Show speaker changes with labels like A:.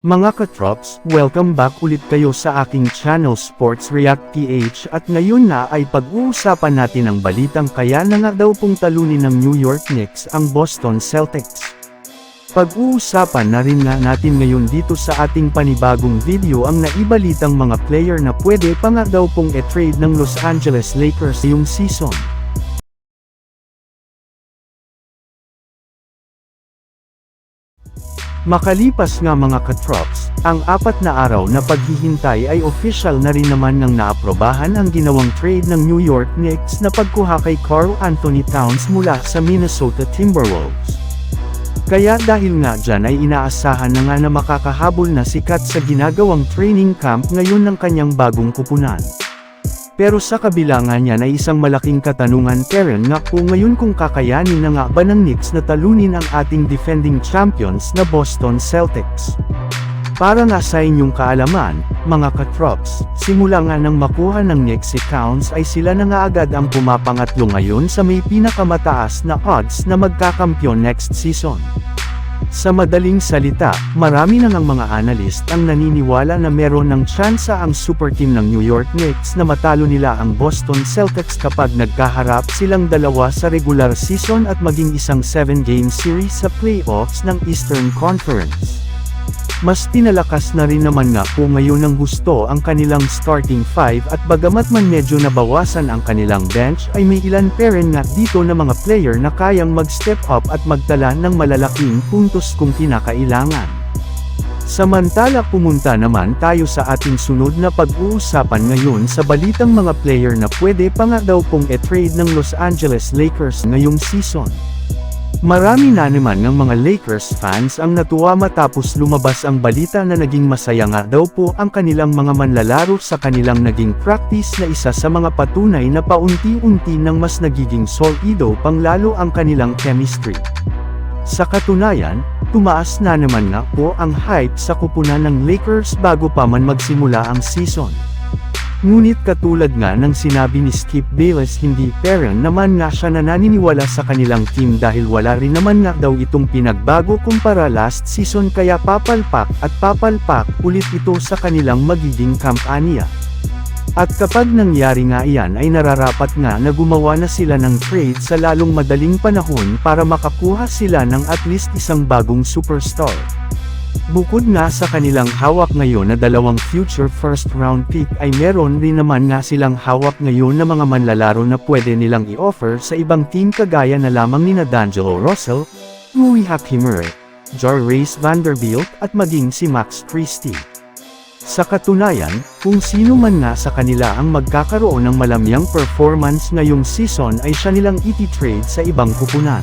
A: Mga katrops, welcome back ulit kayo sa aking channel Sports React PH at ngayon na ay pag-uusapan natin ang balitang kaya na nga daw pong talunin ng New York Knicks ang Boston Celtics. Pag-uusapan na rin nga natin ngayon dito sa ating panibagong video ang naibalitang mga player na pwede pa nga daw pong e-trade ng Los Angeles Lakers ngayong season. Makalipas nga mga katrops, ang apat na araw na paghihintay ay official na rin naman ng naaprobahan ang ginawang trade ng New York Knicks na pagkuha kay Carl Anthony Towns mula sa Minnesota Timberwolves. Kaya dahil nga dyan ay inaasahan na nga na makakahabol na sikat sa ginagawang training camp ngayon ng kanyang bagong kupunan. Pero sa kabila nga niyan ay isang malaking katanungan Karen nga po ngayon kung kakayanin na nga ba ng Knicks na talunin ang ating defending champions na Boston Celtics. Para nga sa inyong kaalaman, mga katrops, simula nga nang makuha ng Knicks si Counts ay sila na nga agad ang pumapangatlo ngayon sa may pinakamataas na odds na magkakampyon next season. Sa madaling salita, marami na ng mga analyst ang naniniwala na meron ng tsansa ang super team ng New York Knicks na matalo nila ang Boston Celtics kapag nagkaharap silang dalawa sa regular season at maging isang 7-game series sa playoffs ng Eastern Conference. Mas pinalakas na rin naman nga po ngayon ng gusto ang kanilang starting five at bagamat man medyo nabawasan ang kanilang bench ay may ilan pa rin nga dito na mga player na kayang mag-step up at magtala ng malalaking puntos kung kinakailangan. Samantala pumunta naman tayo sa ating sunod na pag-uusapan ngayon sa balitang mga player na pwede pa nga daw pong e-trade ng Los Angeles Lakers ngayong season. Marami na naman ng mga Lakers fans ang natuwa matapos lumabas ang balita na naging masaya nga daw po ang kanilang mga manlalaro sa kanilang naging practice na isa sa mga patunay na paunti-unti nang mas nagiging solido pang lalo ang kanilang chemistry. Sa katunayan, tumaas na naman nga po ang hype sa kupunan ng Lakers bago pa man magsimula ang season. Ngunit katulad nga ng sinabi ni Skip Bayless hindi parang naman nga siya na naniniwala sa kanilang team dahil wala rin naman nga daw itong pinagbago kumpara last season kaya papalpak at papalpak ulit ito sa kanilang magiging kampanya. At kapag nangyari nga iyan ay nararapat nga na gumawa na sila ng trade sa lalong madaling panahon para makakuha sila ng at least isang bagong superstar. Bukod nga sa kanilang hawak ngayon na dalawang future first round pick ay meron rin naman nga silang hawak ngayon na mga manlalaro na pwede nilang i-offer sa ibang team kagaya na lamang ni na D'Angelo Russell, Rui Hachimura, Jarvis Vanderbilt at maging si Max Christie. Sa katunayan, kung sino man nga sa kanila ang magkakaroon ng malamyang performance ngayong season ay siya nilang iti-trade sa ibang kupunan.